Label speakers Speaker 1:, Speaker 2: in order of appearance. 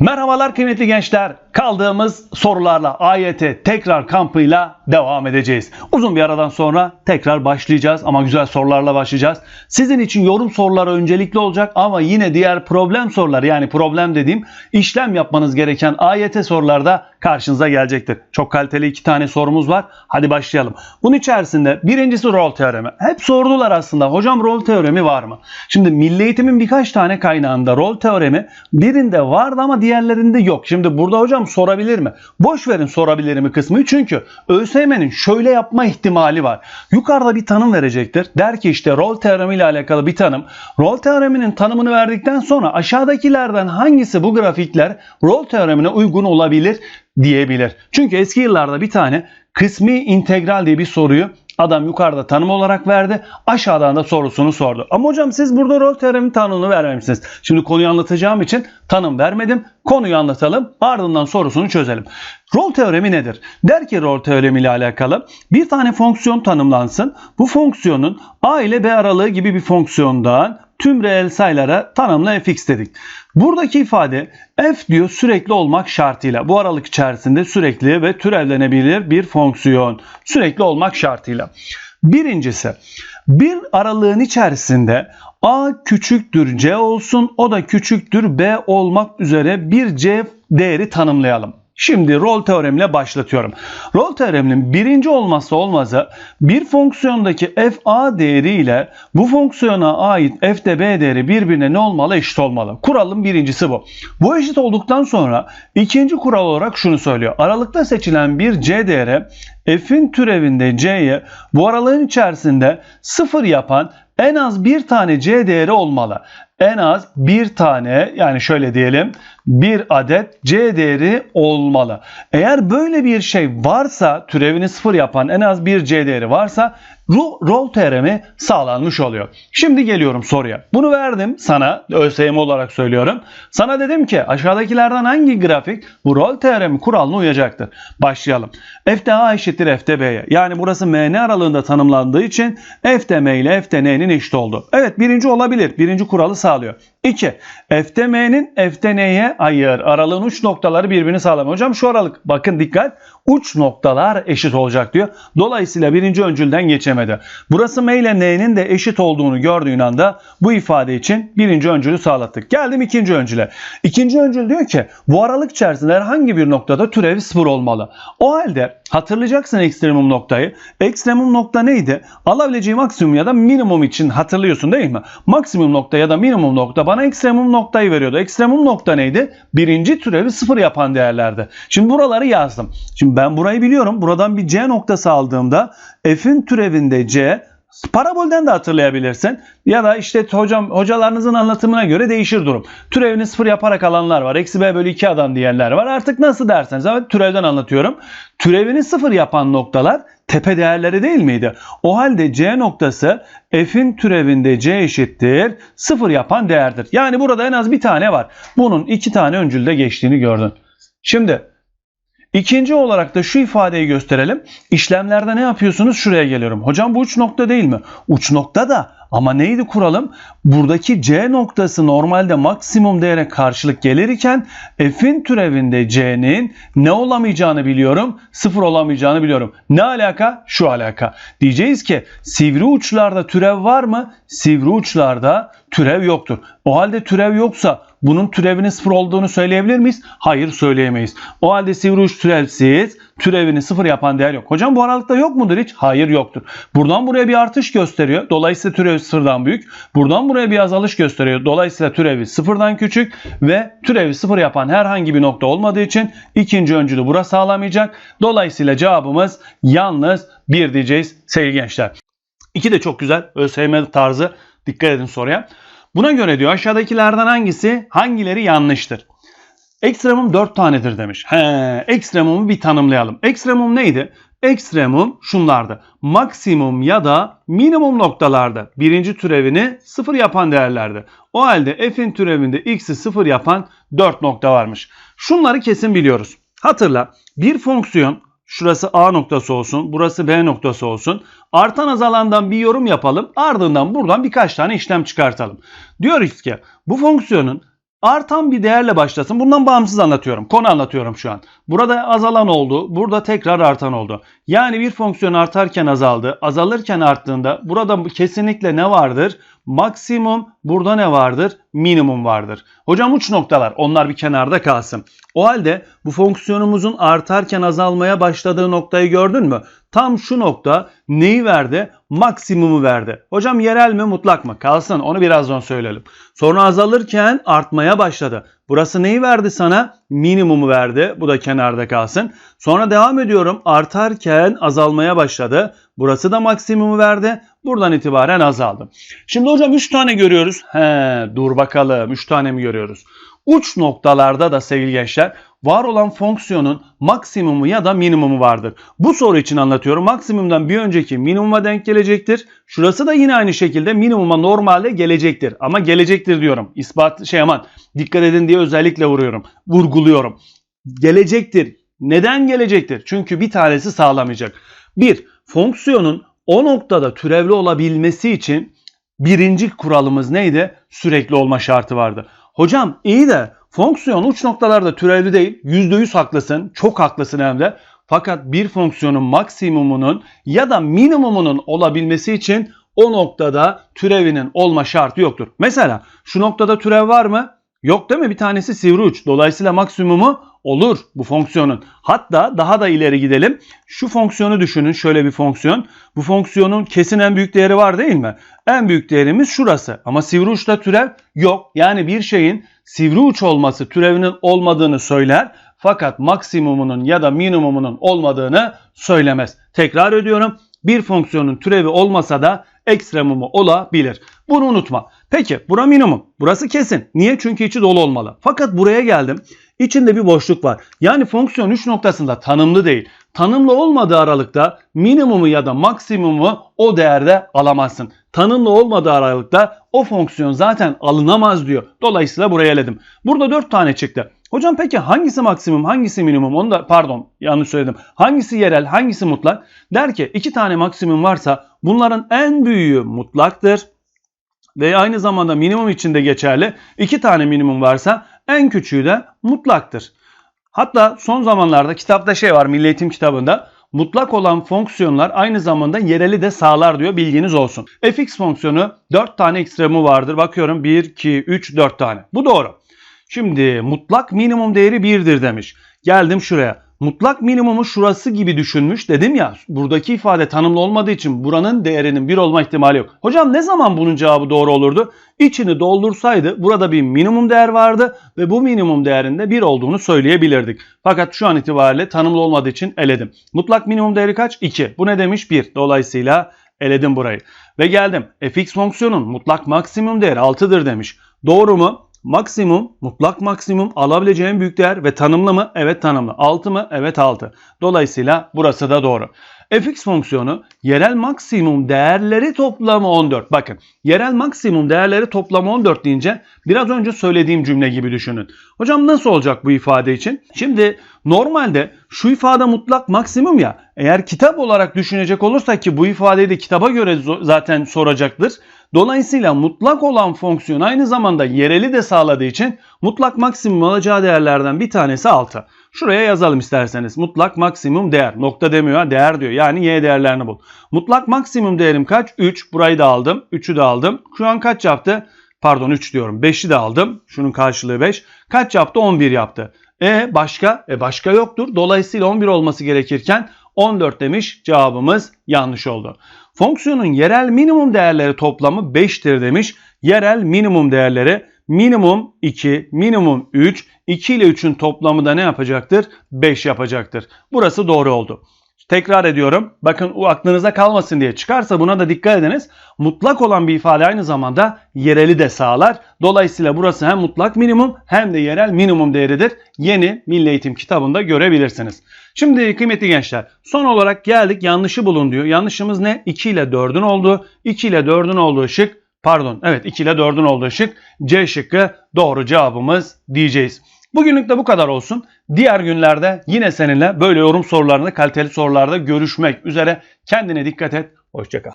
Speaker 1: Merhabalar kıymetli gençler. Kaldığımız sorularla AYT tekrar kampıyla devam edeceğiz. Uzun bir aradan sonra tekrar başlayacağız ama güzel sorularla başlayacağız. Sizin için yorum soruları öncelikli olacak ama yine diğer problem soruları yani problem dediğim işlem yapmanız gereken AYT soruları da karşınıza gelecektir. Çok kaliteli iki tane sorumuz var. Hadi başlayalım. Bunun içerisinde birincisi rol teoremi. Hep sordular aslında. Hocam rol teoremi var mı? Şimdi Milli Eğitim'in birkaç tane kaynağında rol teoremi birinde vardı ama diğerlerinde yok. Şimdi burada hocam sorabilir mi? Boş verin sorabilir mi kısmı. Çünkü ÖSYM'nin şöyle yapma ihtimali var. Yukarıda bir tanım verecektir. Der ki işte rol teoremi ile alakalı bir tanım. Rol teoreminin tanımını verdikten sonra aşağıdakilerden hangisi bu grafikler rol teoremine uygun olabilir diyebilir. Çünkü eski yıllarda bir tane kısmi integral diye bir soruyu adam yukarıda tanım olarak verdi. Aşağıdan da sorusunu sordu. Ama hocam siz burada rol teoremi tanımını vermemişsiniz. Şimdi konuyu anlatacağım için tanım vermedim. Konuyu anlatalım. Ardından sorusunu çözelim. Rol teoremi nedir? Der ki rol teoremi ile alakalı bir tane fonksiyon tanımlansın. Bu fonksiyonun a ile b aralığı gibi bir fonksiyondan tüm reel sayılara tanımla fx dedik. Buradaki ifade f diyor sürekli olmak şartıyla. Bu aralık içerisinde sürekli ve türevlenebilir bir fonksiyon. Sürekli olmak şartıyla. Birincisi bir aralığın içerisinde a küçüktür c olsun o da küçüktür b olmak üzere bir c değeri tanımlayalım. Şimdi rol teoremiyle başlatıyorum. Rol teoreminin birinci olmazsa olmazı bir fonksiyondaki f a değeri ile bu fonksiyona ait f de b değeri birbirine ne olmalı? Eşit olmalı. Kuralın birincisi bu. Bu eşit olduktan sonra ikinci kural olarak şunu söylüyor. Aralıkta seçilen bir c değeri f'in türevinde c'ye bu aralığın içerisinde sıfır yapan en az bir tane c değeri olmalı. En az bir tane yani şöyle diyelim bir adet c değeri olmalı. Eğer böyle bir şey varsa türevini sıfır yapan en az bir c değeri varsa ro- rol teoremi sağlanmış oluyor. Şimdi geliyorum soruya. Bunu verdim sana ÖSYM olarak söylüyorum. Sana dedim ki aşağıdakilerden hangi grafik bu rol teoremi kuralına uyacaktır? Başlayalım. F de A eşittir F de B'ye. Yani burası MN aralığında tanımlandığı için F de M ile F de N'nin eşit oldu. Evet birinci olabilir. Birinci kuralı sağlıyor. 2. F de M'nin F de N'ye ayır. Aralığın uç noktaları birbirini sağlamıyor. Hocam şu aralık bakın dikkat uç noktalar eşit olacak diyor. Dolayısıyla birinci öncülden geçemedi. Burası M ile N'nin de eşit olduğunu gördüğün anda bu ifade için birinci öncülü sağlattık. Geldim ikinci öncüle. İkinci öncül diyor ki bu aralık içerisinde herhangi bir noktada türevi sıfır olmalı. O halde hatırlayacaksın ekstremum noktayı. Ekstremum nokta neydi? Alabileceği maksimum ya da minimum için hatırlıyorsun değil mi? Maksimum nokta ya da minimum nokta bana ekstremum noktayı veriyordu. Ekstremum nokta neydi? Birinci türevi sıfır yapan değerlerdi. Şimdi buraları yazdım. Şimdi ben burayı biliyorum. Buradan bir C noktası aldığımda f'in türevinde C Parabolden de hatırlayabilirsin. Ya da işte hocam hocalarınızın anlatımına göre değişir durum. Türevini sıfır yaparak alanlar var. Eksi b bölü 2 adam diyenler var. Artık nasıl derseniz ama türevden anlatıyorum. Türevini sıfır yapan noktalar tepe değerleri değil miydi? O halde c noktası f'in türevinde c eşittir sıfır yapan değerdir. Yani burada en az bir tane var. Bunun iki tane öncülde geçtiğini gördün. Şimdi İkinci olarak da şu ifadeyi gösterelim. İşlemlerde ne yapıyorsunuz? Şuraya geliyorum. Hocam bu uç nokta değil mi? Uç nokta da ama neydi kuralım? Buradaki C noktası normalde maksimum değere karşılık gelirken F'in türevinde C'nin ne olamayacağını biliyorum, sıfır olamayacağını biliyorum. Ne alaka? Şu alaka. Diyeceğiz ki sivri uçlarda türev var mı? Sivri uçlarda türev yoktur. O halde türev yoksa bunun türevinin sıfır olduğunu söyleyebilir miyiz? Hayır söyleyemeyiz. O halde sivri uç türevsiz, türevini sıfır yapan değer yok. Hocam bu aralıkta yok mudur hiç? Hayır yoktur. Buradan buraya bir artış gösteriyor. Dolayısıyla türevi sıfırdan büyük. Buradan buraya bir azalış gösteriyor. Dolayısıyla türevi sıfırdan küçük ve türevi sıfır yapan herhangi bir nokta olmadığı için ikinci öncülü burası sağlamayacak. Dolayısıyla cevabımız yalnız bir diyeceğiz sevgili gençler. İki de çok güzel ÖSYM tarzı. Dikkat edin soruya. Buna göre diyor aşağıdakilerden hangisi hangileri yanlıştır? Ekstremum 4 tanedir demiş. He, ekstremumu bir tanımlayalım. Ekstremum neydi? Ekstremum şunlardı. Maksimum ya da minimum noktalarda birinci türevini sıfır yapan değerlerdi. O halde f'in türevinde x'i sıfır yapan 4 nokta varmış. Şunları kesin biliyoruz. Hatırla bir fonksiyon şurası A noktası olsun, burası B noktası olsun. Artan azalandan bir yorum yapalım. Ardından buradan birkaç tane işlem çıkartalım. Diyoruz ki bu fonksiyonun artan bir değerle başlasın. Bundan bağımsız anlatıyorum. Konu anlatıyorum şu an. Burada azalan oldu. Burada tekrar artan oldu. Yani bir fonksiyon artarken azaldı. Azalırken arttığında burada kesinlikle ne vardır? Maksimum burada ne vardır? Minimum vardır. Hocam uç noktalar onlar bir kenarda kalsın. O halde bu fonksiyonumuzun artarken azalmaya başladığı noktayı gördün mü? Tam şu nokta neyi verdi? Maksimumu verdi. Hocam yerel mi mutlak mı? Kalsın onu birazdan söyleyelim. Sonra azalırken artmaya başladı. Burası neyi verdi sana? Minimumu verdi. Bu da kenarda kalsın. Sonra devam ediyorum. Artarken azalmaya başladı. Burası da maksimumu verdi. Buradan itibaren azaldı. Şimdi hocam 3 tane görüyoruz. He, dur bakalım 3 tane mi görüyoruz? Uç noktalarda da sevgili gençler var olan fonksiyonun maksimumu ya da minimumu vardır. Bu soru için anlatıyorum. Maksimumdan bir önceki minimuma denk gelecektir. Şurası da yine aynı şekilde minimuma normalde gelecektir. Ama gelecektir diyorum. İspat şey aman dikkat edin diye özellikle vuruyorum. Vurguluyorum. Gelecektir. Neden gelecektir? Çünkü bir tanesi sağlamayacak. Bir, fonksiyonun o noktada türevli olabilmesi için birinci kuralımız neydi? Sürekli olma şartı vardı. Hocam iyi de fonksiyon uç noktalarda türevli değil. %100 haklısın. Çok haklısın hem de. Fakat bir fonksiyonun maksimumunun ya da minimumunun olabilmesi için o noktada türevinin olma şartı yoktur. Mesela şu noktada türev var mı? Yok değil mi? Bir tanesi sivri uç. Dolayısıyla maksimumu olur bu fonksiyonun. Hatta daha da ileri gidelim. Şu fonksiyonu düşünün. Şöyle bir fonksiyon. Bu fonksiyonun kesin en büyük değeri var değil mi? En büyük değerimiz şurası. Ama sivri uçta türev yok. Yani bir şeyin sivri uç olması türevinin olmadığını söyler. Fakat maksimumunun ya da minimumunun olmadığını söylemez. Tekrar ediyorum. Bir fonksiyonun türevi olmasa da ekstremumu olabilir. Bunu unutma. Peki bura minimum. Burası kesin. Niye? Çünkü içi dolu olmalı. Fakat buraya geldim. İçinde bir boşluk var. Yani fonksiyon 3 noktasında tanımlı değil. Tanımlı olmadığı aralıkta minimumu ya da maksimumu o değerde alamazsın. Tanımlı olmadığı aralıkta o fonksiyon zaten alınamaz diyor. Dolayısıyla buraya eledim. Burada 4 tane çıktı. Hocam peki hangisi maksimum hangisi minimum onu da pardon yanlış söyledim. Hangisi yerel hangisi mutlak? Der ki iki tane maksimum varsa bunların en büyüğü mutlaktır. Ve aynı zamanda minimum için de geçerli. İki tane minimum varsa en küçüğü de mutlaktır. Hatta son zamanlarda kitapta şey var Milli Eğitim kitabında mutlak olan fonksiyonlar aynı zamanda yereli de sağlar diyor bilginiz olsun. fx fonksiyonu 4 tane ekstremi vardır. Bakıyorum 1, 2, 3, 4 tane. Bu doğru. Şimdi mutlak minimum değeri 1'dir demiş. Geldim şuraya. Mutlak minimumu şurası gibi düşünmüş dedim ya. Buradaki ifade tanımlı olmadığı için buranın değerinin 1 olma ihtimali yok. Hocam ne zaman bunun cevabı doğru olurdu? İçini doldursaydı burada bir minimum değer vardı ve bu minimum değerinde 1 olduğunu söyleyebilirdik. Fakat şu an itibariyle tanımlı olmadığı için eledim. Mutlak minimum değeri kaç? 2. Bu ne demiş? 1. Dolayısıyla eledim burayı. Ve geldim. fx fonksiyonun mutlak maksimum değeri 6'dır demiş. Doğru mu? Maksimum, mutlak maksimum alabileceğim büyük değer ve tanımlı mı? Evet tanımlı. 6 mı? Evet 6. Dolayısıyla burası da doğru. fx fonksiyonu yerel maksimum değerleri toplamı 14. Bakın yerel maksimum değerleri toplamı 14 deyince biraz önce söylediğim cümle gibi düşünün. Hocam nasıl olacak bu ifade için? Şimdi normalde şu ifade mutlak maksimum ya eğer kitap olarak düşünecek olursak ki bu ifadeyi de kitaba göre zaten soracaktır. Dolayısıyla mutlak olan fonksiyon aynı zamanda yereli de sağladığı için mutlak maksimum alacağı değerlerden bir tanesi 6. Şuraya yazalım isterseniz. Mutlak maksimum değer. Nokta demiyor değer diyor. Yani y değerlerini bul. Mutlak maksimum değerim kaç? 3. Burayı da aldım. 3'ü de aldım. Şu an kaç yaptı? Pardon 3 diyorum. 5'i de aldım. Şunun karşılığı 5. Kaç yaptı? 11 yaptı. E başka? E başka yoktur. Dolayısıyla 11 olması gerekirken 14 demiş. Cevabımız yanlış oldu. Fonksiyonun yerel minimum değerleri toplamı 5'tir demiş. Yerel minimum değerleri minimum 2, minimum 3, 2 ile 3'ün toplamı da ne yapacaktır? 5 yapacaktır. Burası doğru oldu. Tekrar ediyorum. Bakın o aklınıza kalmasın diye çıkarsa buna da dikkat ediniz. Mutlak olan bir ifade aynı zamanda yereli de sağlar. Dolayısıyla burası hem mutlak minimum hem de yerel minimum değeridir. Yeni Milli Eğitim kitabında görebilirsiniz. Şimdi kıymetli gençler son olarak geldik yanlışı bulun diyor. Yanlışımız ne? 2 ile 4'ün olduğu. 2 ile 4'ün olduğu şık pardon evet 2 ile 4'ün olduğu şık C şıkkı doğru cevabımız diyeceğiz. Bugünlük de bu kadar olsun. Diğer günlerde yine seninle böyle yorum sorularında, kaliteli sorularda görüşmek üzere. Kendine dikkat et. Hoşçakal.